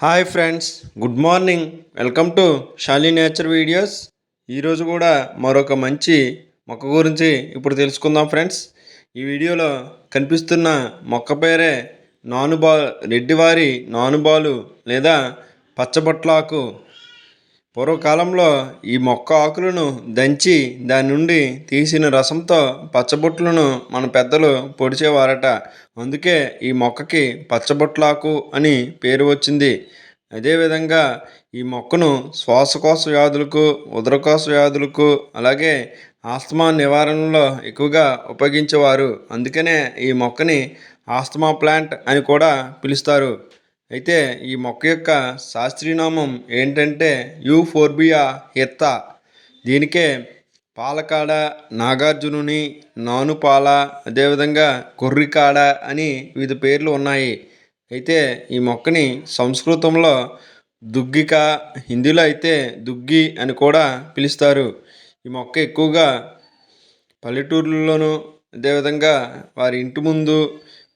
Hi friends good morning. Welcome to Shali nature videos. ఈరోజు కూడా మరొక మంచి మొక్క గురించి ఇప్పుడు తెలుసుకుందాం ఫ్రెండ్స్. ఈ వీడియోలో కనిపిస్తున్న మొక్క పేరే నానుబా రెడ్డివారి నానుబాలు లేదా పచ్చబొట్లాకు పూర్వకాలంలో ఈ మొక్క ఆకులను దంచి దాని నుండి తీసిన రసంతో పచ్చబొట్లను మన పెద్దలు పొడిచేవారట. అందుకే ఈ మొక్కకి పచ్చబొట్లాకు అని పేరు వచ్చింది. అదేవిధంగా ఈ మొక్కను శ్వాసకోశ వ్యాధులకు ఉదరకోశ వ్యాధులకు అలాగే ఆస్తమా నివారణలో ఎక్కువగా ఉపయోగించేవారు. అందుకనే ఈ మొక్కని ఆస్తమా ప్లాంట్ అని కూడా పిలుస్తారు. అయితే ఈ మొక్క యొక్క శాస్త్రీయనామం ఏంటంటే యూఫోర్బియా ఎత్త దీనికే పాలకాడ నాగార్జునుని నానుపాల అదేవిధంగా కొర్రికాడ అని వివిధ పేర్లు ఉన్నాయి. అయితే ఈ మొక్కని సంస్కృతంలో దుగ్గిక హిందీలో అయితే దుగ్గి అని కూడా పిలుస్తారు. ఈ మొక్క ఎక్కువగా పల్లెటూర్లలోనూ అదేవిధంగా వారి ఇంటి ముందు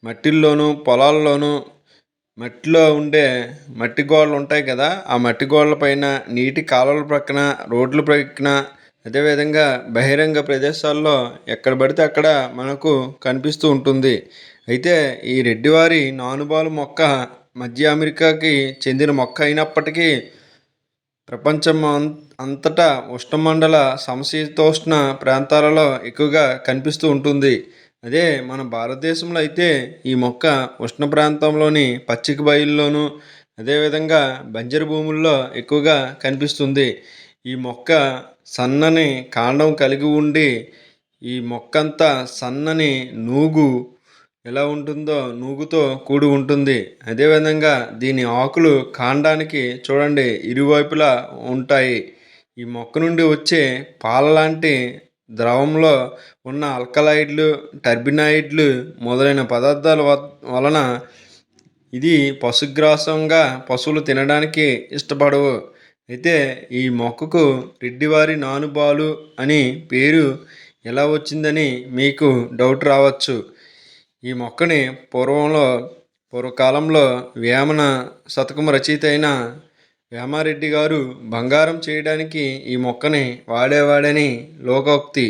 మట్టిల్లోనూ పొలాల్లోనూ మట్టిలో ఉండే మట్టి గోడలు ఉంటాయి కదా ఆ మట్టి గోడల పైన నీటి కాలువల ప్రక్కన రోడ్ల ప్రక్కన అదేవిధంగా బహిరంగ ప్రదేశాల్లో ఎక్కడ పడితే అక్కడ మనకు కనిపిస్తూ ఉంటుంది. అయితే ఈ రెడ్డివారి నానుబాలు మొక్క మధ్య అమెరికాకి చెందిన మొక్క అయినప్పటికీ ప్రపంచం అంతటా ఉష్ణమండల సమశీతోష్ణ ప్రాంతాలలో ఎక్కువగా కనిపిస్తూ ఉంటుంది. అదే మన భారతదేశంలో అయితే ఈ మొక్క ఉష్ణ ప్రాంతంలోని పచ్చిక బయల్లోనూ అదేవిధంగా బంజరు భూముల్లో ఎక్కువగా కనిపిస్తుంది. ఈ మొక్క సన్నని కాండం కలిగి ఉండి ఈ మొక్క అంతా సన్నని నూగు ఎలా ఉంటుందో నూగుతో కూడి ఉంటుంది. అదేవిధంగా దీని ఆకులు కాండానికి చూడండి ఇరువైపులా ఉంటాయి. ఈ మొక్క నుండి వచ్చే పాల లాంటి ద్రవంలో ఉన్న ఆల్కలాయిడ్లు టర్బినాయిడ్లు మొదలైన పదార్థాల వలన ఇది పశుగ్రాసంగా పశువులు తినడానికి ఇష్టపడవు. అయితే ఈ మొక్కకు రెడ్డివారి నానుబాలు అని పేరు ఎలా వచ్చిందని మీకు డౌట్ రావచ్చు. ఈ మొక్కని పూర్వంలో పూర్వకాలంలో వేమన శతకం రచయిత అయిన వేమారెడ్డి గారు బంగారం చేయడానికి ఈ మొక్కని వాడేవాడని లోకోక్తి.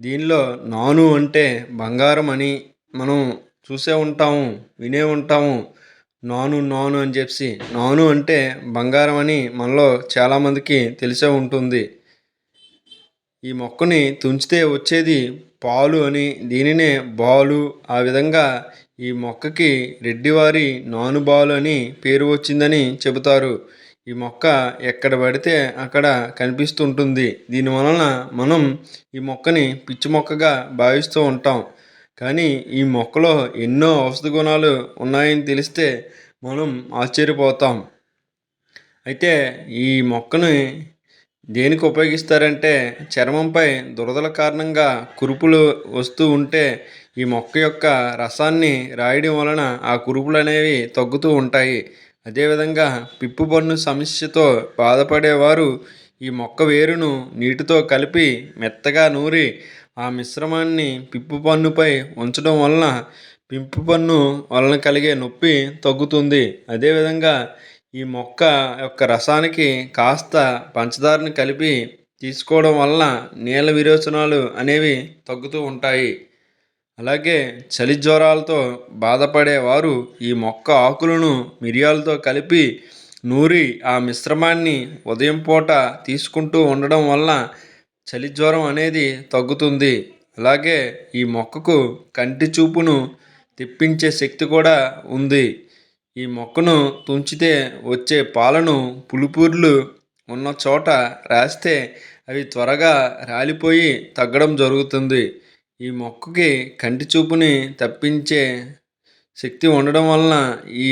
దీనిలో నాను అంటే బంగారం అని మనం చూసే ఉంటాము వినే ఉంటాము. నాను నాను అని చెప్పి నాను అంటే బంగారం అని మనలో చాలామందికి తెలిసే ఉంటుంది. ఈ మొక్కని తుంచితే వచ్చేది పాలు అని దీనినే బాలు. ఆ విధంగా ఈ మొక్కకి రెడ్డివారి నానుబాలు అని పేరు వచ్చిందని చెబుతారు. ఈ మొక్క ఎక్కడ పడితే అక్కడ కనిపిస్తుంటుంది. దీని వలన మనం ఈ మొక్కని పిచ్చి మొక్కగా భావిస్తూ ఉంటాం. కానీ ఈ మొక్కలో ఎన్నో ఔషధ గుణాలు ఉన్నాయని తెలిస్తే మనం ఆశ్చర్యపోతాం. అయితే ఈ మొక్కని దేనికి ఉపయోగిస్తారంటే చర్మంపై దురదల కారణంగా కురుపులు వస్తూ ఉంటే ఈ మొక్క యొక్క రసాన్ని రాయడం వలన ఆ కురుపులు అనేవి తగ్గుతూ ఉంటాయి. అదేవిధంగా పిప్పు పన్ను సమస్యతో బాధపడేవారు ఈ మొక్క వేరును నీటితో కలిపి మెత్తగా నూరి ఆ మిశ్రమాన్ని పిప్పుపన్నుపై ఉంచడం వలన పిప్పుపన్ను వలన కలిగే నొప్పి తగ్గుతుంది. అదేవిధంగా ఈ మొక్క యొక్క రసానికి కాస్త పంచదారను కలిపి తీసుకోవడం వలన నీళ్ళ విరోచనాలు అనేవి తగ్గుతూ ఉంటాయి. అలాగే చలి జ్వరాలతో బాధపడేవారు ఈ మొక్క ఆకులను మిరియాలతో కలిపి నూరి ఆ మిశ్రమాన్ని ఉదయం పూట తీసుకుంటూ ఉండడం వలన చలి జ్వరం అనేది తగ్గుతుంది. అలాగే ఈ మొక్కకు కంటి చూపును తెప్పించే శక్తి కూడా ఉంది. ఈ మొక్కను తుంచితే వచ్చే పాలను పులుపూర్లు ఉన్న చోట రాస్తే అవి త్వరగా రాలిపోయి తగ్గడం జరుగుతుంది. ఈ మొక్కకి కంటి చూపుని తప్పించే శక్తి ఉండడం వలన ఈ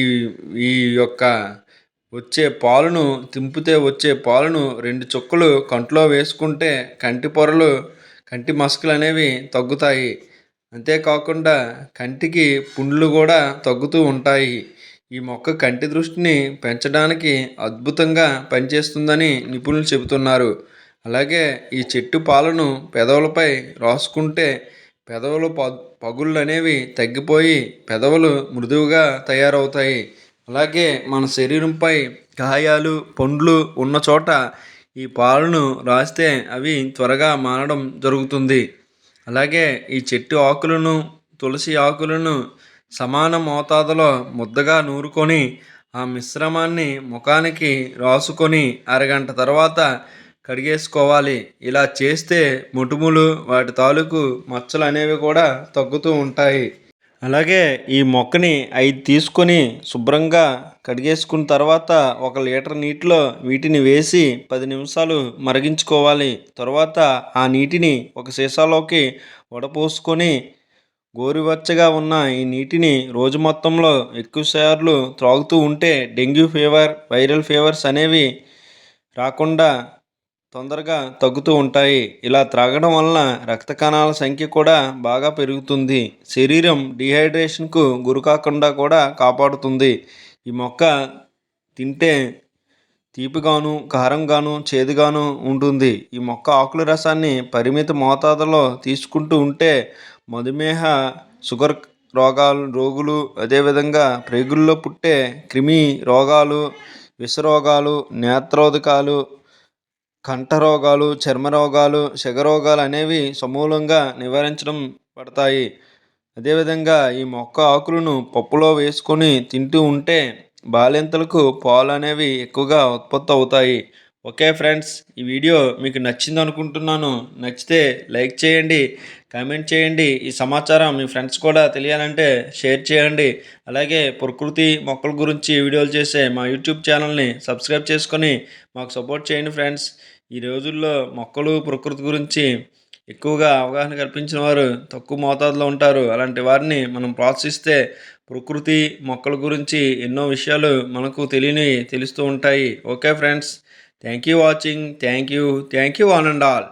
ఈ యొక్క వచ్చే పాలను తింపితే వచ్చే పాలను రెండు చుక్కలు కంట్లో వేసుకుంటే కంటి పొరలు కంటి మస్కులు అనేవి తగ్గుతాయి. అంతేకాకుండా కంటికి పుండ్లు కూడా తగ్గుతూ ఉంటాయి. ఈ మొక్క కంటి దృష్టిని పెంచడానికి అద్భుతంగా పనిచేస్తుందని నిపుణులు చెబుతున్నారు. అలాగే ఈ చెట్టు పాలను పెదవులపై రాసుకుంటే పెదవులు ప పగుళ్ళు అనేవి తగ్గిపోయి పెదవులు మృదువుగా తయారవుతాయి. అలాగే మన శరీరంపై గాయాలు పండ్లు ఉన్న చోట ఈ పాలను రాస్తే అవి త్వరగా మారడం జరుగుతుంది. అలాగే ఈ చెట్టు ఆకులను తులసి ఆకులను సమాన మోతాదులో ముద్దగా నూరుకొని ఆ మిశ్రమాన్ని ముఖానికి రాసుకొని అరగంట తర్వాత కడిగేసుకోవాలి. ఇలా చేస్తే మొటిములు వాటి తాలూకు మచ్చలు అనేవి కూడా తగ్గుతూ ఉంటాయి. అలాగే ఈ మొక్కని ఐదు తీసుకొని శుభ్రంగా కడిగేసుకున్న తర్వాత ఒక లీటర్ నీటిలో వీటిని వేసి పది నిమిషాలు మరిగించుకోవాలి. తర్వాత ఆ నీటిని ఒక సీసాలోకి వడపోసుకొని గోరువెచ్చగా ఉన్న ఈ నీటిని రోజు మొత్తంలో ఎక్కువసార్లు త్రాగుతూ ఉంటే డెంగ్యూ ఫీవర్ వైరల్ ఫీవర్స్ అనేవి రాకుండా తొందరగా తగ్గుతూ ఉంటాయి. ఇలా త్రాగడం వలన రక్త కణాల సంఖ్య కూడా బాగా పెరుగుతుంది. శరీరం డిహైడ్రేషన్కు గురికాకుండా కూడా కాపాడుతుంది. ఈ మొక్క తింటే తీపిగాను కారంగాను చేదుగాను ఉంటుంది. ఈ మొక్క ఆకుల రసాన్ని పరిమిత మోతాదులో తీసుకుంటూ ఉంటే మధుమేహ షుగర్ రోగాలు రోగులు అదేవిధంగా ప్రేగుల్లో పుట్టే క్రిమి రోగాలు విషరోగాలు నేత్రోదకాలు కంఠ రోగాలు చర్మ రోగాలు సెగ రోగాలు అనేవి సమూలంగా నివారించడం పడతాయి. అదేవిధంగా ఈ మొక్క ఆకులను పప్పులో వేసుకొని తింటూ ఉంటే బాలింతలకు పాలు అనేవి ఎక్కువగా ఉత్పత్తి అవుతాయి. ఓకే ఫ్రెండ్స్ ఈ వీడియో మీకు నచ్చింది అనుకుంటున్నాను నచ్చితే లైక్ చేయండి కామెంట్ చేయండి. ఈ సమాచారం మీ ఫ్రెండ్స్ కూడా తెలియాలంటే షేర్ చేయండి. అలాగే ప్రకృతి మొక్కల గురించి వీడియోలు చేసే మా యూట్యూబ్ ఛానల్ని సబ్స్క్రైబ్ చేసుకొని మాకు సపోర్ట్ చేయండి ఫ్రెండ్స్. ఈ రోజుల్లో మొక్కలు ప్రకృతి గురించి ఎక్కువగా అవగాహన కల్పించిన వారు తక్కువ మోతాదులో ఉంటారు. అలాంటి వారిని మనం ప్రోత్సహిస్తే ప్రకృతి మొక్కల గురించి ఎన్నో విషయాలు మనకు తెలియని తెలుస్తూ ఉంటాయి. Okay friends thank you watching thank you thank you one and all.